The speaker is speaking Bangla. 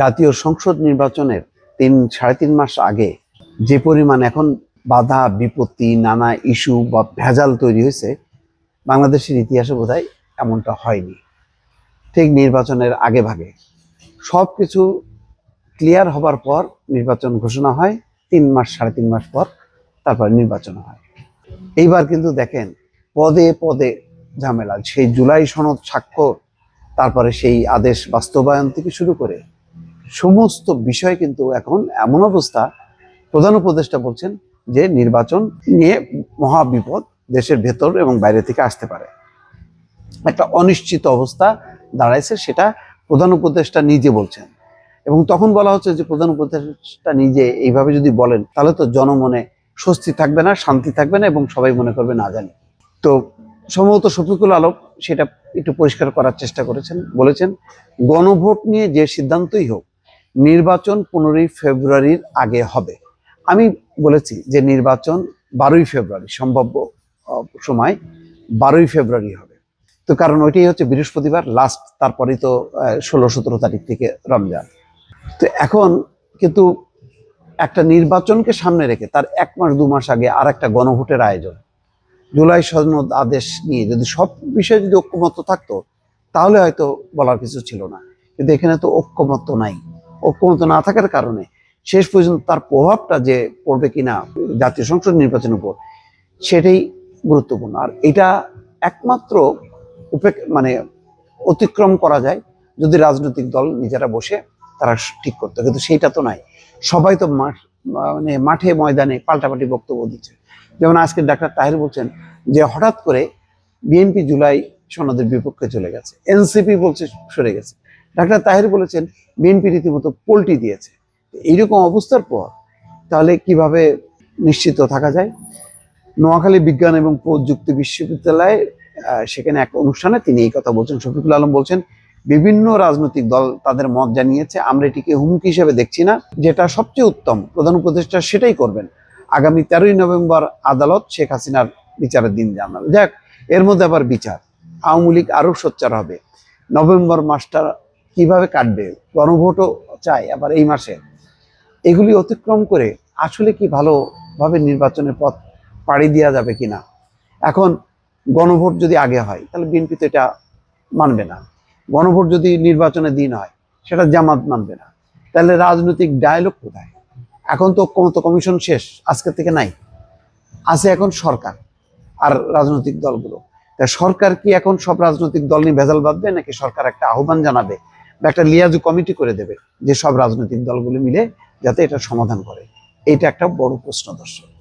জাতীয় সংসদ নির্বাচনের তিন, সাড়ে তিন মাস আগে যে পরিমাণ এখন বাধা, বিপত্তি, নানা ইস্যু বা ভেজাল তৈরি হয়েছে, বাংলাদেশের ইতিহাসে বোধহয় এমনটা হয়নি। ঠিক নির্বাচনের আগে ভাগে। সব কিছু ক্লিয়ার হবার পর নির্বাচন ঘোষণা হয়, তিন মাস, সাড়ে তিন মাস পর তারপর নির্বাচন হয়। এইবার কিন্তু দেখেন, পদে পদে ঝামেলা। সেই জুলাই সনদ স্বাক্ষর, তারপরে সেই আদেশ বাস্তবায়ন থেকে শুরু করে সমস্ত বিষয় কিন্তু এখন এমন অবস্থা, প্রধান উপদেষ্টা বলছেন যে নির্বাচন নিয়ে মহা বিপদ দেশের ভেতর এবং বাইরে থেকে আসতে পারে। একটা অনিশ্চিত অবস্থা দাঁড়াইছে, সেটা প্রধান উপদেষ্টা নিজে বলছেন। এবং তখন বলা হচ্ছে যে প্রধান উপদেষ্টা নিজে এইভাবে যদি বলেন, তাহলে তো জনমনে স্বস্তি থাকবে না, শান্তি থাকবে না এবং সবাই মনে করবে, না, জানি। তো সম্ভবত শফিকুল আলম সেটা একটু পরিষ্কার করার চেষ্টা করেছেন, বলেছেন, গণভোট নিয়ে যে সিদ্ধান্তই হোক নির্বাচন পনেরোই ফেব্রুয়ারির আগে হবে। আমি বলেছি যে নির্বাচন বারোই ফেব্রুয়ারি, সম্ভাব্য সময় বারোই ফেব্রুয়ারি হবে। তো কারণ ওইটাই হচ্ছে বৃহস্পতিবার লাস্ট তারপরেই তো ষোলো সতেরো তারিখ থেকে রমজান। তো এখন কিন্তু একটা নির্বাচনকে সামনে রেখে তার এক মাস, দু মাস আগে আর একটা গণভোটের আয়োজন। জুলাই সনদ আদেশ নিয়ে যদি সব বিষয়ে যদি ঐক্যমত্য থাকতো, তাহলে হয়তো বলার কিছু ছিল না। কিন্তু এখানে তো ঐক্যমত্য নাই। ঐক্যমত্য না থাকার কারণে শেষ পর্যন্ত তার প্রভাবটা যে পড়বে কিনা জাতীয় সংসদ নির্বাচনের উপর, সেটাই গুরুত্বপূর্ণ। আর এটা একমাত্র মানে অতিক্রম করা যায় যদি রাজনৈতিক দল নিজেরা বসে তারা ঠিক করতো কিন্তু সেইটা তো নাই। সবাই তো মানে মাঠে ময়দানে পাল্টাপাল্টি বক্তব্য দিচ্ছে। যেমন আজকে ডাক্তার তাহির বলছেন যে হঠাৎ করে বিএনপি জুলাই সনদের বিপক্ষে চলে গেছে। এনসিপি বলছে সরে গেছে। ডাক্তার তাহের বলেছেন, বিএনপি রীতিমতো পোল্টি দিয়েছে। এইরকম অবস্থার পর তাহলে কীভাবে নিশ্চিত থাকা যায়? নোয়াখালী বিজ্ঞান এবং প্রযুক্তি বিশ্ববিদ্যালয়ে সেখানে এক অনুষ্ঠানে তিনি এই কথা বলছেন। শফিকুল আলম বলছেন, বিভিন্ন রাজনৈতিক দল তাদের মত জানিয়েছে, আমরা এটিকে হুমকি হিসেবে দেখছি না। যেটা সবচেয়ে উত্তম, প্রধান উপদেষ্টা সেটাই করবেন। আগামী তেরোই নভেম্বর আদালত শেখ হাসিনার বিচারের দিন জানাবে। যাক, এর মধ্যে আবার বিচার। আওয়ামী লীগ আরও সোচ্চার হবে। নভেম্বর মাসটা কীভাবে কাটবে গণভোটও চাই আবার এই মাসে, এগুলি অতিক্রম করে আসলে কি ভালোভাবে নির্বাচনের পথ পাড়ি দেওয়া যাবে কি না এখন গণভোট যদি আগে হয়, তাহলে বিএনপি তো এটা মানবে না। গণভোট যদি নির্বাচনের দিন হয়, সেটা জামাত মানবে না। তাহলে রাজনৈতিক ডায়ালগ কোথায়? এখন তো ঐক্যমত্য কমিশন শেষ, আজকে থেকে নাই। আছে এখন সরকার আর রাজনৈতিক দলগুলো। তা সরকার কি এখন সব রাজনৈতিক দল নিয়ে ভেজাল বাঁধবে, নাকি সরকার একটা আহ্বান জানাবে একটা লিয়াজু কমিটি করে দেবে যে সব রাজনৈতিক দলগুলো মিলে যাতে এটা সমাধান করে। এটা একটা বড় প্রশ্ন দর্শক।